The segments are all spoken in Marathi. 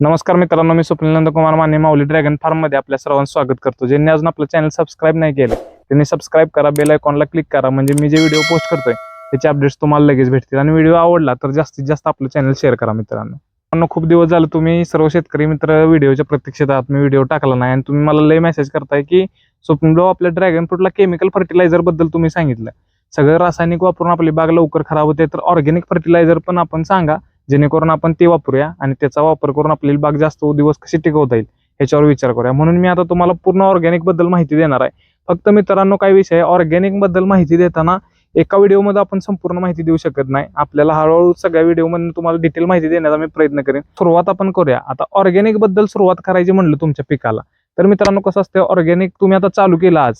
नमस्कार मित्रांनो मी स्वप्नील नंदकुमार माने माऊली ड्रॅगन फार्ममध्ये आपल्या सर्वांचं स्वागत करतो. ज्यांनी अजून आपलं चॅनल सबस्क्राईब नाही केलं त्यांनी सबस्क्राईब करा बेल आयकॉनला क्लिक करा. म्हणजे मी जे व्हिडिओ पोस्ट करतोय त्याचे अपडेट्स तुम्हाला लगेच भेटतील. आणि व्हिडिओ आवडला तर जास्तीत जास्त आपलं चॅनल शेअर करा मित्रांनो. मित्रांनो, खूप दिवस झालं तुम्ही सर्व शेतकरी मित्र व्हिडिओच्या प्रतीक्षेत आहात. मी व्हिडिओ टाकला नाही आणि तुम्ही मला लय मेसेज करताय की स्वप्नलो आपल्या ड्रॅगन फ्रूटला केमिकल फर्टिलायझरबद्दल तुम्ही सांगितलं. सगळं रासायनिक वापरून आपली बाग लवकर खराब होते तर ऑर्गॅनिक फर्टिलायझर पण आपण सांगा. जेणेकरून आपण ते वापरूया आणि त्याचा वापर करून आपली बाग जास्त दिवस कशी टिकवता येईल ह्याच्यावर विचार करूया. म्हणून मी आता तुम्हाला पूर्ण ऑर्गॅनिकबद्दल माहिती देणार आहे. फक्त मित्रांनो काय विषय ऑर्गॅनिकबद्दल माहिती देताना एका व्हिडिओमध्ये आपण संपूर्ण माहिती देऊ शकत नाही. आपल्याला हळूहळू सगळ्या व्हिडिओमध्ये तुम्हाला डिटेल माहिती देण्याचा मी प्रयत्न करेन. सुरुवात आपण करूया. आता ऑर्गॅनिकबद्दल सुरुवात करायची म्हणलं तुमच्या पिकाला. तर मित्रांनो कसं असतं ऑर्गॅनिक तुम्ही आता चालू केलं आज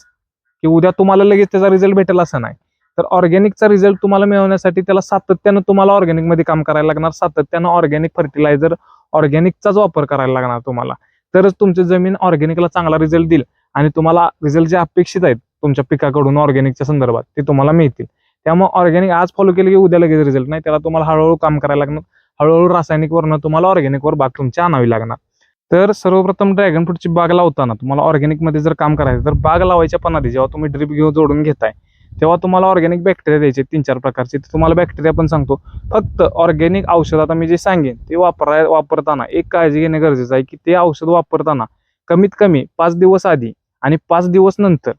की उद्या तुम्हाला लगेच त्याचा रिझल्ट भेटेल असं नाही. तर ऑर्गॅनिकचा रिझल्ट तुम्हाला मिळवण्यासाठी त्याला सातत्यानं तुम्हाला ऑर्गॅनिकमध्ये काम करायला लागणार. सातत्यानं ऑर्गॅनिक फर्टिलायझर ऑर्गॅनिकचाच वापर करायला लागणार तुम्हाला. तरच तुमची जमीन ऑर्गॅनिकला चांगला रिझल्ट देईल आणि तुम्हाला रिझल्ट जे अपेक्षित आहेत तुमच्या पिकाकडून ऑर्गॅनिकच्या संदर्भात ते तुम्हाला मिळतील. त्यामुळे ऑर्गॅनिक आज फॉलो केलं की उद्या लगेच रिझल्ट नाही त्याला तुम्हाला हळूहळू काम करायला लागणार. हळूहळू रासायनिकवरनं तुम्हाला ऑर्गॅनिकवर बाग तुमची आणावी लागणार. तर सर्वप्रथम ड्रॅगन फ्रूटची बाग लावताना तुम्हाला ऑर्गॅनिकमध्ये जर काम करायचं तर बाग लावायच्या पण आधी जेव्हा तुम्ही ड्रिप घेऊन जोडून घेताय तेव्हा तुम्हाला ऑर्गॅनिक बॅक्टेरिया द्यायचे तीन चार प्रकारचे. तुम्हाला बॅक्टेरिया पण सांगतो. फक्त ऑर्गॅनिक औषध आता मी जे सांगेन ते वापराय वापरताना एक काळजी घेणे गरजेचं आहे की ते औषध वापरताना कमीत कमी पाच दिवस आधी आणि पाच दिवस नंतर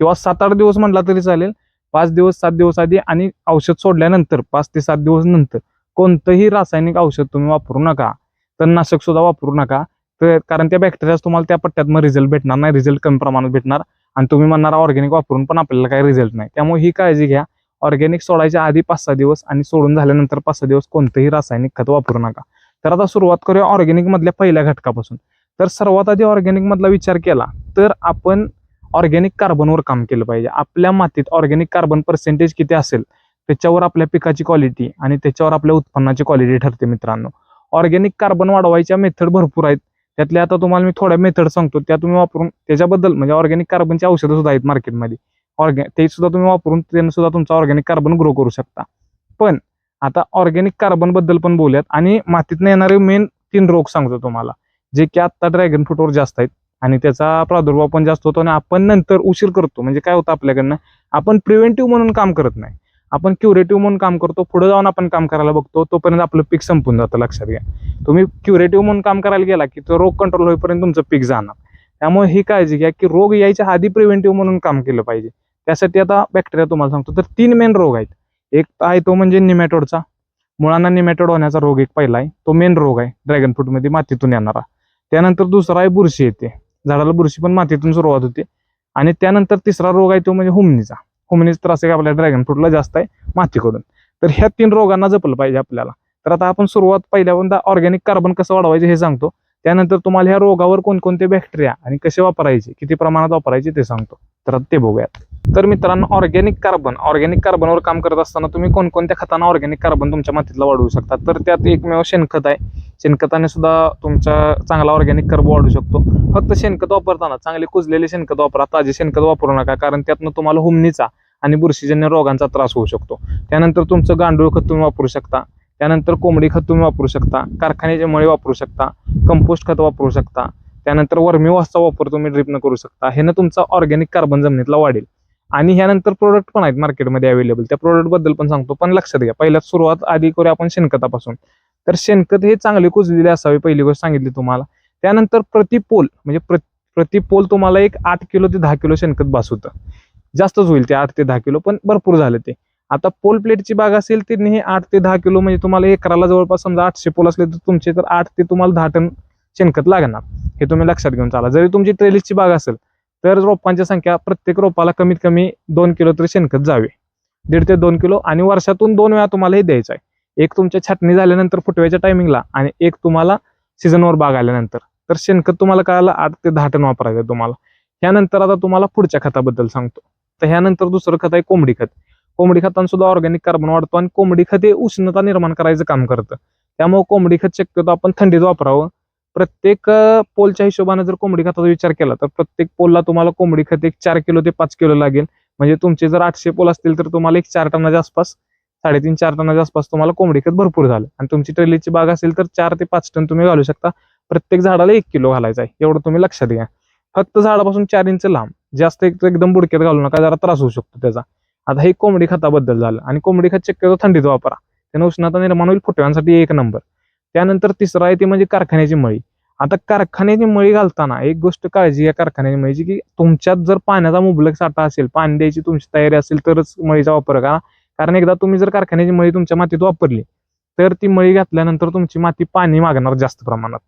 किंवा सात आठ दिवस म्हटला तरी चालेल. पाच दिवस सात दिवस आधी आणि औषध सोडल्यानंतर पाच ते सात दिवस नंतर कोणतंही रासायनिक औषध तुम्ही वापरू नका. तणनाशक सुद्धा वापरू नका. तर कारण त्या बॅक्टेरियाज तुम्हाला त्या पट्ट्यात मग रिझल्ट भेटणार नाही. रिझल्ट कमी प्रमाणात भेटणार. आणि तुम्ही म्हणणार ऑर्गॅनिक वापरून पण आपल्याला काही रिझल्ट नाही. त्यामुळे ही काळजी घ्या. ऑर्गॅनिक सोडायच्या आधी पाच सहा दिवस आणि सोडून झाल्यानंतर पाच सहा दिवस कोणतंही रासायनिक खत वापरू नका. तर आता सुरुवात करूया ऑर्गॅनिक मधल्या पहिल्या घटकापासून. तर सर्वात आधी ऑर्गॅनिक मधला विचार केला तर आपण ऑर्गॅनिक कार्बनवर काम केलं पाहिजे. आपल्या मातीत ऑर्गॅनिक कार्बन पर्सेंटेज किती असेल? त्याच्यावर आपल्या पिकाची क्वालिटी आणि त्याच्यावर आपल्या उत्पन्नाची क्वालिटी ठरते मित्रांनो. ऑर्गॅनिक कार्बन वाढवायच्या मेथड भरपूर आहेत. त्यातल्या आता तुम्हाला मी थोड्या मेथड सांगतो त्या तुम्ही वापरून त्याच्याबद्दल म्हणजे ऑर्गॅनिक कार्बनची औषधं सुद्धा आहेत मार्केटमध्ये. ऑर्गॅ ते सुद्धा तुम्ही वापरून त्यांना सुद्धा तुमचा ऑर्गॅनिक कार्बन ग्रो करू शकता. पण आता ऑर्गॅनिक कार्बनबद्दल पण बोलूयात आणि मातीतनं येणारे मेन तीन रोग सांगतो तुम्हाला जे की आत्ता ड्रॅगन फ्रूटवर जास्त आहेत आणि त्याचा प्रादुर्भाव पण जास्त होतो आणि आपण नंतर उशीर करतो. म्हणजे काय होतं आपल्याकडनं आपण प्रिव्हेंटिव्ह म्हणून काम करत नाही. आपण क्युरेटिव्ह म्हणून काम करतो पुढे जाऊन आपण काम करायला बघतो तोपर्यंत आपलं पीक संपून जातं लक्षात घ्या. तुम्ही क्युरेटिव्ह म्हणून काम करायला गेला की तो रोग कंट्रोल होईपर्यंत तुमचं पीक जाणार. त्यामुळे ही काळजी घ्या की रोग यायच्या आधी प्रिव्हेंटिव्ह म्हणून काम केलं पाहिजे. त्यासाठी आता बॅक्टेरिया तुम्हाला सांगतो तर तीन मेन रोग आहेत. एक आहे तो म्हणजे निमॅटोडचा मुळांना निमॅटोड होण्याचा रोग एक पहिला आहे. तो मेन रोग आहे ड्रॅगन फ्रूटमध्ये मातीतून येणारा. त्यानंतर दुसरा आहे बुरशी येते. झाडाला बुरशी पण मातीतून सुरुवात होते. आणि त्यानंतर तिसरा रोग आहे तो म्हणजे हुमणीचा होमनीज त्रास आहे आपल्या ड्रॅगन फ्रूटला जास्त आहे मातीकडून. तर ह्या तीन रोगांना जपलं पाहिजे आपल्याला. तर आता आपण सुरुवात पहिल्यांदा ऑर्गॅनिक कार्बन कसं वाढवायचं हे सांगतो. त्यानंतर तुम्हाला ह्या रोगावर कोणकोणते बॅक्टेरिया आणि कसे वापरायचे किती प्रमाणात वापरायचे ते सांगतो. तर ते बघूयात. तर मित्रांनो ऑर्गॅनिक कार्बन ऑर्गॅनिक कार्बनवर काम करत असताना तुम्ही कोणकोणत्या खतांना ऑर्गॅनिक कार्बन तुमच्या मातीतला वाढवू शकता? तर त्यात एकमेव शेणखत आहे. शेणखताने सुद्धा तुमचा चांगला ऑर्गॅनिक कार्बन वाढू शकतो. फक्त शेणखत वापरताना चांगले कुजलेले शेणखत वापरा ताजे शेणखत वापरू नका कारण त्यातनं तुम्हाला हुमणीचा आणि बुरशीजन्य रोगांचा त्रास होऊ शकतो. त्यानंतर तुमचं गांडूळ खत तुम्ही वापरू शकता. त्यानंतर कोंबडी खत तुम्ही वापरू शकता. कारखान्याचे मळे वापरू शकता. कंपोस्ट खत वापरू शकता. त्यानंतर वर्मी वासचा वापर तुम्ही ड्रिपनं करू शकता. ह्यानं तुमचा ऑर्गॅनिक कार्बन जमिनीतला वाढेल. आणि ह्यानंतर प्रोडक्ट पण आहेत मार्केटमध्ये अवेलेबल त्या प्रोडक्टबद्दल पण सांगतो पण लक्षात घ्या. पहिल्या सुरुवात आधी करूया आपण शेणखतापासून. तर शेणखत हे चांगले कुजलेले असावे पहिली गोष्ट सांगितली तुम्हाला. त्यानंतर प्रति पोल म्हणजे प्र प्रति पोल तुम्हाला एक आठ किलो ते दहा किलो शेणखत बास होतं. जास्तच होईल ते आठ ते दहा किलो पण भरपूर झालं ते. आता पोल प्लेटची बाग असेल तर हे आठ ते दहा किलो म्हणजे तुम्हाला एकराला जवळपास समजा आठशे पोल असले तर तुमचे तर आठ ते तुम्हाला दहा टन शेणखत लागणार. हे तुम्ही लक्षात घेऊन चाला. जरी तुमची ट्रेलिसची बाग असेल तर रोपांची संख्या प्रत्येक रोपाला कमीत कमी दोन किलो तरी शेणखत जावे. दीड ते दोन किलो आणि वर्षातून दोन वेळा तुम्हाला हे द्यायचं आहे. एक तुमच्या छाटणी झाल्यानंतर फुटव्याच्या टायमिंगला आणि एक तुम्हाला सीझनवर बाग आल्यानंतर तर शेणखत तुम्हाला कळायला आठ ते दहा टन वापरायचं तुम्हाला. ह्यानंतर आता तुम्हाला पुढच्या खताबद्दल सांगतो. तर ह्यानंतर दुसरं खत आहे कोंबडी खत. कोंबडी खतानं सुद्धा ऑर्गॅनिक कार्बन वाढतो आणि कोंबडी खत हे उष्णता निर्माण करायचं काम करतं. त्यामुळे कोंबडी खत शक्यतो आपण थंडीत वापरावं. प्रत्येक पोलच्या हिशोबाने जर कोंबडी खताचा विचार केला तर प्रत्येक पोलला तुम्हाला कोंबडी खत एक चार किलो ते पाच किलो लागेल. म्हणजे तुमचे जर आठशे पोल असतील तर तुम्हाला एक चार टनाच्या आसपास साडेतीन चार टनाच्या आसपास तुम्हाला कोंबडी खत भरपूर झालं. आणि तुमची ट्रेलीची बाग असेल तर चार ते पाच टन तुम्ही घालू शकता. प्रत्येक झाडाला एक किलो घालायचा आहे एवढं तुम्ही लक्षात घ्या. फक्त झाडापासून चार इंच लांब जास्त एक एकदम बुडक्यात घालू नका जरा त्रास होऊ शकतो त्याचा. आता हे कोंबडी खताबद्दल झालं आणि कोंबडी खत शक्यतो थंडीत वापरा. त्यानं उष्णता निर्माण होईल फुटव्यांसाठी एक नंबर. त्यानंतर तिसरा आहे ते म्हणजे कारखान्याची मळी. आता कारखान्याची मळी घालताना एक गोष्ट काळजी या कारखान्याची मळीची की तुमच्यात जर पाण्याचा मुबलक साठा असेल पाणी द्यायची तुमची तयारी असेल तरच मळीचा वापर करा. कारण एकदा तुम्ही जर कारखान्याची मळी तुमच्या मातीत वापरली तर ती मळी घातल्यानंतर तुमची माती पाणी मागणार जास्त प्रमाणात.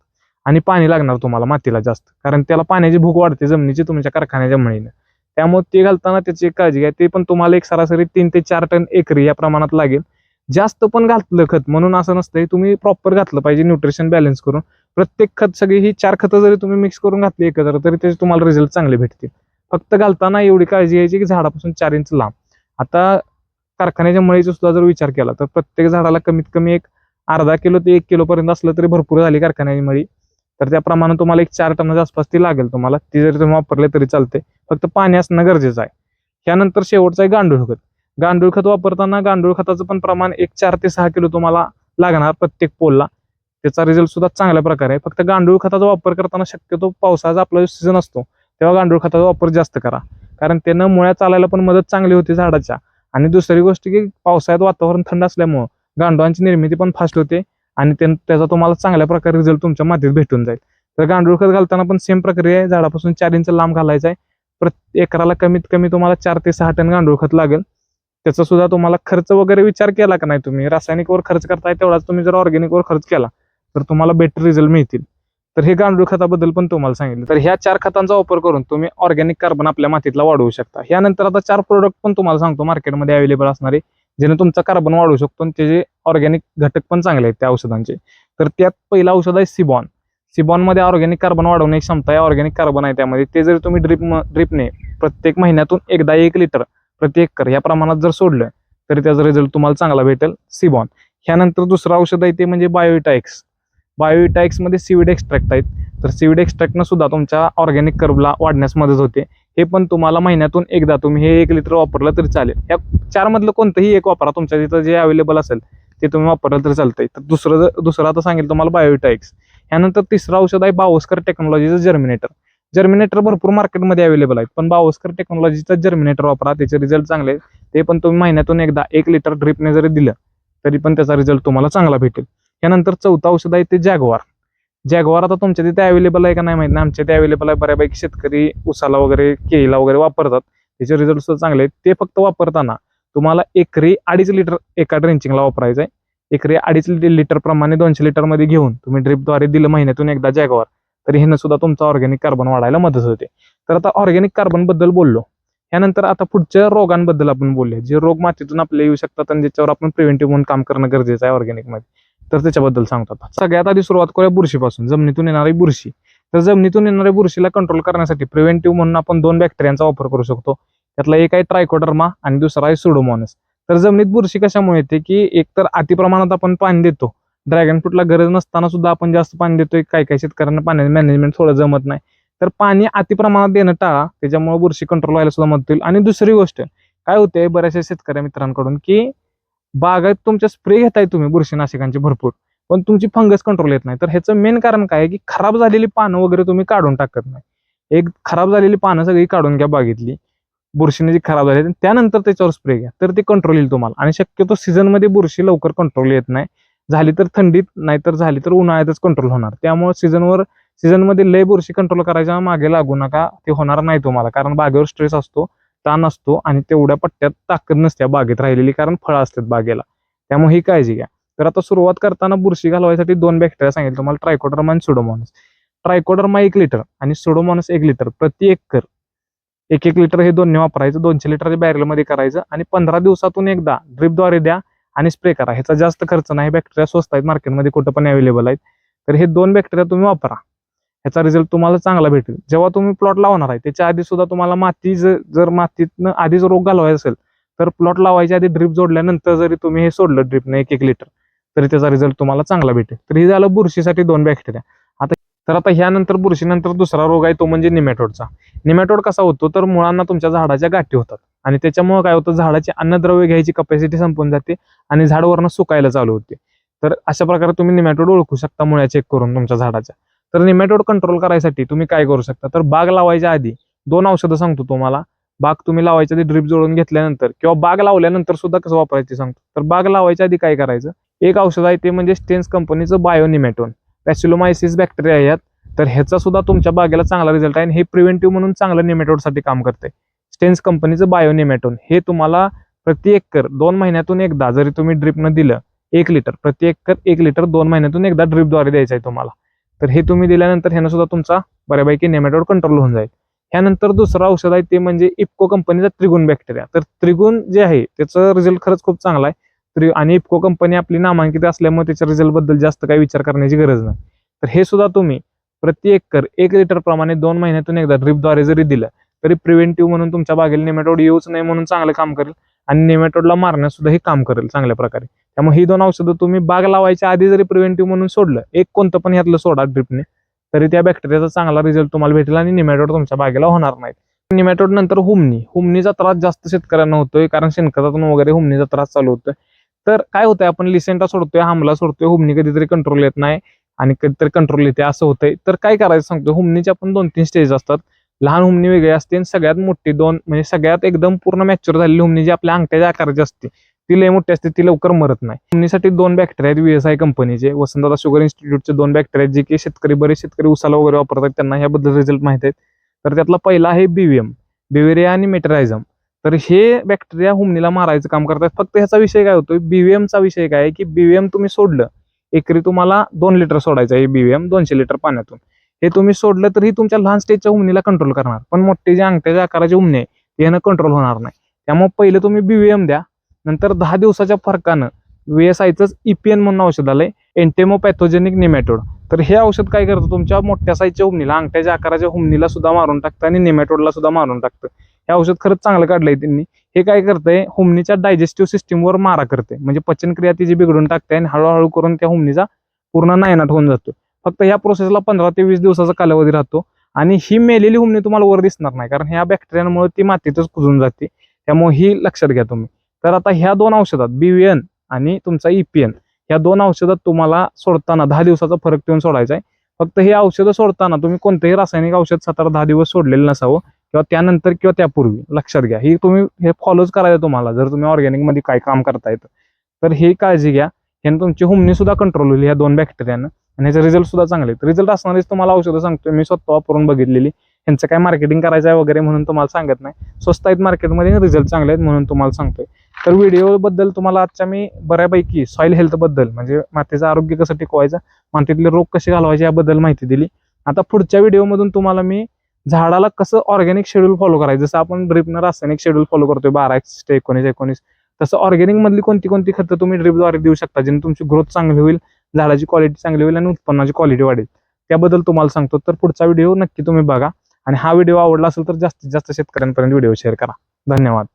आणि पाणी लागणार तुम्हाला मातीला जास्त. कारण त्याला पाण्याची भूक वाढते जमिनीची तुमच्या कारखान्याच्या मळीनं. त्यामुळे ते घालताना त्याची एक काळजी घ्या. ते पण तुम्हाला एक सरासरी तीन ते चार टन एकरी या प्रमाणात लागेल. जास्त पण घातलं खत. म्हणून असं नसतंय तुम्ही प्रॉपर घातलं पाहिजे न्यूट्रिशन बॅलन्स करून. प्रत्येक खत सगळी ही चार खतं जरी तुम्ही मिक्स करून घातली एकत्र तरी त्याचे तुम्हाला रिझल्ट चांगले भेटतील. फक्त घालताना एवढी काळजी घ्यायची की झाडापासून चार इंच लांब. आता कारखान्याच्या मळीचा सुद्धा जर विचार केला तर प्रत्येक झाडाला कमीत कमी एक अर्धा किलो ते एक किलोपर्यंत असलं तरी भरपूर झाली कारखान्याची मळी. तर त्याप्रमाणे तुम्हाला एक चार टनाच्या आसपास ती लागेल तुम्हाला. ती जरी तुम्ही वापरले तरी चालते फक्त पाणी असणं गरजेचं आहे. त्यानंतर शेवटचा आहे गांडूळ खत. गांडूळ खत वापरताना गांडूळ खताचं पण प्रमाण एक चार ते सहा किलो तुम्हाला लागणार प्रत्येक पोलला. त्याचा रिझल्ट सुद्धा चांगल्या प्रकारे आहे. फक्त गांडूळ खताचा वापर करताना शक्यतो पावसाचा आपला जो सीझन असतो तेव्हा गांडूळ खताचा वापर जास्त करा. कारण त्यानं मुळ्या चालायला पण मदत चांगली होती झाडाच्या. आणि दुसरी गोष्ट की पावसाळ्यात वातावरण थंड असल्यामुळं गांडूळांची निर्मिती पण फास्ट होते आणि त्याचा तुम्हाला चांगल्या प्रकारे रिझल्ट तुमच्या मातीत भेटून जाईल. तर गांडूळ खत घालताना पण सेम प्रक्रिया आहे. झाडापासून चार इंच लांब घालायचा आहे. प्रत्येक एकराला कमीत कमी तुम्हाला चार ते सहा टन गांडूळ खत लागेल. त्याचा सुद्धा तुम्हाला खर्च वगैरे विचार केला का नाही तुम्ही? रासायनिकवर खर्च करताय तेवढाच तुम्ही जर ऑर्गॅनिकवर खर्च केला तर तुम्हाला बेटर रिझल्ट मिळतील. तर हे गांडूळ खताबद्दल पण तुम्हाला सांगितलं. तर ह्या चार खतांचा वापर करून तुम्ही ऑर्गॅनिक कार्बन आपल्या मातीतला वाढवू शकता. यानंतर आता चार प्रोडक्ट पण तुम्हाला सांगतो मार्केटमध्ये अवेलेबल असणारे ज्याने तुमचा कार्बन वाढवू शकतो आणि त्याचे ऑर्गॅनिक घटक पण चांगले आहेत त्या औषधांचे. तर त्यात पहिलं औषध आहे सिबॉन. सिबॉनमध्ये ऑर्गॅनिक कार्बन वाढवण्याची क्षमता आहे ऑर्गॅनिक कार्बन आहे त्यामध्ये. ते जर तुम्ही ड्रिप ड्रिपने प्रत्येक महिन्यातून एकदा एक लिटर प्रति एकर या प्रमाणात जर सोडलं तरी त्याचा रिझल्ट तुम्हाला चांगला भेटेल. सिबॉन ह्यानंतर दुसरं औषध आहे ते म्हणजे बायोइटाएक्स बायोइटाएक्समध्ये सीविड एक्स्ट्रॅक्ट आहेत. तर सीविड एक्स्ट्रॅक्टनं सुद्धा तुमच्या ऑर्गॅनिक कर्वला वाढण्यास मदत होते. हे पण तुम्हाला महिन्यातून एकदा तुम्ही हे एक लिटर वापरलं तरी चालेल. या चारमधलं कोणतंही एक वापरा. तुमच्या तिथं जे अवेलेबल असेल ते तुम्ही वापरलं तरी चालतंय. तर दुसरं दुसरं आता सांगेल तुम्हाला बायोइटाएक्स यानंतर तिसरं औषध आहे बावस्कर टेक्नॉलॉजीचं जर्मिनेटर जर्मिनेटर भरपूर मार्केटमध्ये अवेलेबल आहेत. पण बावस्कर टेक्नॉलॉजीचा जर्मिनेटर वापरा त्याचे रिझल्ट चांगले ते पण तुम्ही महिन्यातून एकदा एक लिटर ड्रिपने जरी दिलं तरी पण त्याचा रिझल्ट तुम्हाला चांगला भेटेल. यानंतर चौथा औषध आहे ते जॅगवार जॅगवार आता तुमच्या तिथे अवेलेबल आहे का नाही माहिती नाही. आमच्या इथे अवेलेबल आहे. बऱ्यापैकी शेतकरी उसाला वगैरे केळीला वगैरे वापरतात. त्याचे रिझल्ट सुद्धा चांगले आहेत. ते फक्त वापरताना तुम्हाला एकरी अडीच लिटर एका ड्रेंचिंगला वापरायचं आहे एकरी अडीच लिटर प्रमाणे दोनशे लिटरमध्ये घेऊन तुम्ही ड्रिपद्वारे दिलं महिन्यातून एकदा जॅगवार तर ह्यानं सुद्धा तुमचा ऑर्गॅनिक कार्बन वाढायला मदत होते. तर आता ऑर्गॅनिक कार्बनबद्दल बोललो. यानंतर आता पुढच्या रोगांबद्दल आपण बोलूया. जे रोग मातीतून आपले येऊ शकतात आणि ज्याच्यावर आपण प्रिव्हेंटिव्ह म्हणून काम करणं गरजेचं आहे ऑर्गॅनिकमध्ये तर त्याच्याबद्दल सांगतो आता. सगळ्यात आधी सुरुवात करूया बुरशीपासून. जमिनीतून येणारी बुरशी. तर जमिनीतून येणाऱ्या बुरशीला कंट्रोल करण्यासाठी प्रिव्हेंटिव्ह म्हणून आपण दोन बॅक्टेरियांचा वापर करू शकतो. त्यातला एक आहे ट्रायकोडर्मा आणि दुसरा आहे सुडोमॉनस तर जमिनीत बुरशी कशामुळे येते की एकतर अतिप्रमाणात आपण पाणी देतो. ड्रॅगन फ्रूटला गरज नसताना सुद्धा आपण जास्त पाणी देतोय. काही काही शेतकऱ्यांना पाण्याचं मॅनेजमेंट थोडं जमत नाही. तर पाणी अतिप्रमाणात देणं टाळा. त्याच्यामुळे बुरशी कंट्रोल व्हायला सुद्धा मदत होईल. आणि दुसरी गोष्ट काय होते बऱ्याचशा शेतकऱ्या मित्रांकडून की बागात तुमच्या स्प्रे घेताय तुम्ही बुरशीनाशकांची भरपूर पण तुमची फंगस कंट्रोल येत नाही. तर ह्याचं मेन कारण काय आहे की खराब झालेली पानं वगैरे तुम्ही काढून टाकत नाही. एक खराब झालेली पानं सगळी काढून घ्या बागेतली. बुरशीने जी खराब झाली त्यानंतर त्याच्यावर स्प्रे घ्या. तर ते कंट्रोल येईल तुम्हाला. आणि शक्यतो सीझनमध्ये बुरशी लवकर कंट्रोल येत नाही. झाली तर थंडीत नाहीतर झाली तर उन्हाळ्यातच कंट्रोल होणार. त्यामुळे सीझनवर सीझनमध्ये लय बुरशी कंट्रोल करायच्या मागे लागू नका. ते होणार नाही तुम्हाला कारण बागेवर स्ट्रेस असतो ताण असतो आणि तेवढ्या पट्ट्यात ताकद नसते बागेत राहिलेली कारण फळं असतात बागेला. त्यामुळे ही काळजी घ्या. तर आता सुरुवात करताना बुरशी घालवायसाठी दोन बॅक्टेरिया सांगितलं. तुम्हाला ट्रायकोडर्मा आणि सुडोमॉनस ट्रायकोडर्मा एक लिटर आणि सुडोमॉनस एक लिटर प्रति एकर एक एक लिटर हे दोन्ही वापरायचं. दोनशे लिटरच्या बॅरलमध्ये करायचं आणि पंधरा दिवसातून एकदा ड्रिपद्वारे द्या. आणि स्प्रे करा. ह्याचा जास्त खर्च नाही. बॅक्टेरिया स्वस्त आहेत. मार्केटमध्ये कुठं पण अवेलेबल आहेत. तर हे दोन बॅक्टेरिया तुम्ही वापरा. ह्याचा रिझल्ट तुम्हाला चांगला भेटेल. जेव्हा तुम्ही प्लॉट लावणार आहे त्याच्या आधी सुद्धा तुम्हाला माती जर मातीतनं आधीच रोग घालवायचा असेल तर प्लॉट लावायच्या आधी ड्रिप जोडल्यानंतर जरी तुम्ही हे सोडलं ड्रिपने एक एक लिटर तरी त्याचा रिझल्ट तुम्हाला चांगला भेटेल. तर हे झालं बुरशीसाठी दोन बॅक्टेरिया आता तर आता ह्यानंतर बुरशीनंतर दुसरा रोग आहे तो म्हणजे निमॅटोडचा. निमॅटोड कसा होतो? तर मुळांना तुमच्या झाडाच्या गाठी होतात. आणि त्याच्यामुळे काय होतं? झाडाची अन्नद्रव्य घ्यायची कपॅसिटी संपून जाते आणि झाड वरनं सुकायला चालू होते. तर अशा प्रकारे तुम्ही निमॅटोड ओळखू शकता मुळ्या चेक करून तुमच्या झाडाच्या तर निमॅटोड कंट्रोल करायसाठी तुम्ही काय करू शकता? तर बाग लावायच्या आधी दोन औषधं सांगतो तुम्हाला. बाग तुम्ही लावायच्या आधी ड्रिप जोडून घेतल्यानंतर किंवा बाग लावल्यानंतर सुद्धा कसं वापरायचं सांगतो. तर बाग लावायच्या आधी काय करायचं? एक औषध आहे ते म्हणजे स्टेन्स कंपनीचं बायोनिमॅटोन. पॅसिलोमायसिस बॅक्टेरिया आहेत यात तर ह्याचा सुद्धा तुमच्या बागेला चांगला रिझल्ट आहे आणि हे प्रिव्हेंटिव्ह म्हणून चांगलं निमॅटोडसाठी काम करते स्टेन्स कंपनीचं बायोनिमॅटोन हे तुम्हाला प्रति एकर दोन महिन्यातून एकदा जरी तुम्ही ड्रिपनं दिलं एक लिटर प्रति एकर एक लिटर दोन महिन्यातून एकदा ड्रिपद्वारे द्यायचं आहे तुम्हाला. तर हे तुम्ही दिल्यानंतर ह्यानं सुद्धा तुमचा बऱ्यापैकी नेमॅटोड कंट्रोल होऊन जाईल. ह्यानंतर दुसरं औषध आहे ते म्हणजे इप्को कंपनीचा त्रिगुण बॅक्टेरिया तर त्रिगुण जे आहे त्याचं रिझल्ट खरंच खूप चांगला आहे. तरी आणि इफको कंपनी आपली नामांकित असल्यामुळे त्याच्या रिझल्टबद्दल जास्त काही विचार करण्याची गरज नाही. तर हे सुद्धा तुम्ही प्रति एकर एक लिटर प्रमाणे दोन महिन्यातून एकदा ड्रिपद्वारे जरी दिलं तरी प्रिव्हेंटिव्ह म्हणून तुमच्या बागेला नेमॅटोड येऊच नाही म्हणून चांगलं काम करेल आणि नेमॅटोडला मारण्यास सुद्धा हे काम करेल चांगल्या प्रकारे. त्यामुळे ही दोन औषधं तुम्ही बाग लावायच्या आधी जरी प्रिव्हेंटिव्ह म्हणून सोडलं एक कोणतं पण ह्यातलं सोडा ड्रिपने तरी त्या बॅक्टेरियाचा चांगला रिझल्ट तुम्हाला भेटेल आणि निमॅटोड तुमच्या बागेला होणार नाही निमॅटोड नंतर हुमणी हुमणीचा त्रास जास्त शेतकऱ्यांना होतोय कारण शेणखतातून वगैरे हुमणीचा त्रास चालू होतोय. तर काय होतंय आपण लिसेंटा सोडतोय हमला सोडतोय हुमनी कधीतरी कंट्रोल येत नाही आणि कधीतरी कंट्रोल येते असं होतंय. तर काय करायचं सांगतो हुमनीच्या आपण दोन तीन स्टेज असतात. लहान हुमनी वेगळी असते आणि सगळ्यात मोठी दोन म्हणजे सगळ्यात एकदम पूर्ण मॅच्युअर झालेली हुमणी जी आपल्या अंगठ्याच्या आकाराची असते ती लय मोठी असते ती लवकर मरत नाही. हुमनीसाठी दोन बॅक्टेरिया आहेत व्हीएसआय कंपनीचे वसंतदादा शुगर इन्स्टिट्यूटचे दोन बॅक्टेरिया आहेत जे की शेतकरी बरेच शेतकरी उसाला वगैरे वापरतात त्यांना ह्याबद्दल रिझल्ट माहीत आहेत. तर त्यातला पहिला आहे बीव्हीएम बिवेरिया आणि मेटरायझम तर हे बॅक्टेरिया हुमणीला मारायचं काम करतात फक्त ह्याचा विषय काय होतोय? बीव्हीएमचा विषय काय आहे की बीव्हीएम तुम्ही सोडलं एकरी तुम्हाला दोन लिटर सोडायचं आहे बीव्हीएम दोनशे लिटर पाण्यातून. हे तुम्ही सोडलं तरी तुमच्या लहान स्टेजच्या हुमणीला कंट्रोल करणार. पण मोठे जे अंगठ्याच्या आकाराचे हुमणे आहे, यानं कंट्रोल होणार नाही. त्यामुळे पहिले तुम्ही बीव्हीएम द्या. नंतर दहा दिवसाच्या फरकानं व्हीएसआयचंच ईपीएन म्हणून औषध आलंय एंटेमोपॅथोजेनिक निमॅटोड तर हे औषध काय करतं? तुमच्या मोठ्या साईजच्या हुमणीला अंगठ्याच्या आकाराच्या हुमणीला सुद्धा मारून टाकतं आणि निमॅटोडला सुद्धा मारून टाकतं. हे औषध खरंच चांगलं काढलंय त्यांनी. हे काय करतंय हुमणीच्या डायजेस्टिव्ह सिस्टीमवर मारा करते म्हणजे पचनक्रिया तिची बिघडून टाकते आणि हळूहळू करून त्या हुमणीचा पूर्ण नायनाट होऊन जातो फक्त ह्या प्रोसेसला पंधरा ते वीस दिवसाचा कालावधी राहतो. आणि ही मेलेली हुमणी तुम्हाला वर दिसणार नाही कारण ह्या बॅक्टेरियामुळे ती मातीतच कुजून जाते. त्यामुळे ही लक्षात घ्या तुम्ही. तर आता ह्या दोन औषधात बीव्हीएन आणि तुमचा ईपीएन ह्या दोन औषधात तुम्हाला सोडताना दहा दिवसाचा फरक ठेवून सोडायचा आहे फक्त हे औषधं सोडताना तुम्ही कोणतंही रासायनिक औषध सात दहा दिवस सोडलेलं नसावं. किंवा त्यानंतर किंवा त्यापूर्वी. लक्षात घ्या. ही तुम्ही हे फॉलोच करायचं तुम्हाला. जर तुम्ही ऑर्गॅनिकमध्ये काय काम करतायत तर ही काळजी घ्या. ह्यानं तुमची हुमणी सुद्धा कंट्रोल होईल ह्या दोन बॅक्टेरियानं आणि ह्याचे रिझल्ट सुद्धा चांगले आहेत. रिझल्ट असणारेच तुम्हाला औषधं सांगतोय मी स्वतः वापरून बघितलेली. ह्यांचं काय मार्केटिंग करायचं आहे वगैरे म्हणून तुम्हाला सांगत नाही. स्वस्त आहेत मार्केटमध्ये रिझल्ट चांगले आहेत म्हणून तुम्हाला सांगतोय. तर व्हिडिओबद्दल तुम्हाला आजच्या मी बऱ्यापैकी सॉईल हेल्थबद्दल म्हणजे मातीचं आरोग्य कसं टिकवायचं मातीतले रोग कसे घालवायचे याबद्दल माहिती दिली. आता पुढच्या व्हिडिओमधून तुम्हाला मी झाडाला कसं ऑर्गॅनिक शेड्यूल फॉलो करायचं? जसं आपण ड्रिपनं रासायनिक शेड्यूल फॉलो करतोय बारा एकसष्ट ते एकोणीस एकोणीस तसं ऑर्गॅनिक मधली कोणती कोणती खतं तुम्ही ड्रिपद्वारे देऊ शकता जेणे तुमची ग्रोथ चांगली होईल झाडाची क्वालिटी चांगली होईल आणि उत्पन्नाची क्वालिटी वाढेल. त्याबद्दल तुम्हाला सांगतो. तर पुढचा व्हिडिओ नक्की तुम्ही बघा. आणि हा व्हिडिओ आवडला असेल तर जास्तीत जास्त शेतकऱ्यांपर्यंत व्हिडिओ शेअर करा. धन्यवाद.